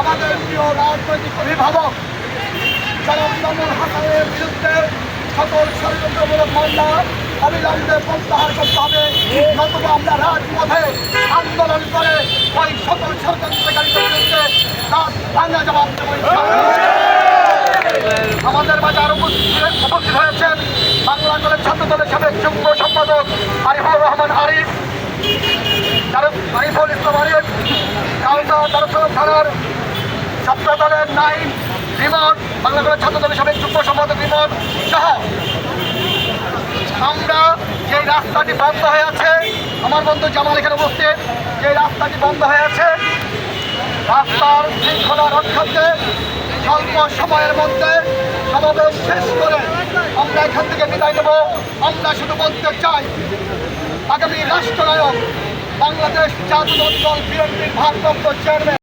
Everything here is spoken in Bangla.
আমাদের প্রিয় রাজনৈতিক অভিভাবক জনাব মামুন হাসানের বিরুদ্ধে সকল ষড়যন্ত্রমূলক মামলা অবিলম্বে প্রত্যাহার করতে হবে। নতুবা আমরা রাজপথে আন্দোলন করে ওই সকল ষড়যন্ত্রকারীদের বিরুদ্ধে তার ভাঙা জবাব দেবো আমাদের মাঝে আরও উপস্থিত হয়েছেন বাংলা দলের ছাত্র দলের সাবেক যুগ্ম সম্পাদক আরিফুর রহমান আরিফ আরিফুল ইসলাম আরিফ দারুসালাম থানার ছাত্র দলের নাইন বিমন বাংলা দলের ছাত্র দলের সাবেক যুগ্ম সম্পাদক বিমন সহ। আমরা যে রাস্তাটি বন্ধ হয়ে আছে, আমার বন্ধু জামাল এখানে উপস্থিত যে রাস্তাটি বন্ধ হয়ে আছে, রাস্তার শৃঙ্খলা রক্ষার্থে স্বল্প সময়ের মধ্যে সমাবেশ শেষ করে আমরা এখান থেকে বিদায় নেব। আমরা শুধু বলতে চাই, আগামী রাষ্ট্রনায়ক, বাংলাদেশ জাতীয় দল বিএনপির ভারপ্রাপ্ত চেয়ারম্যান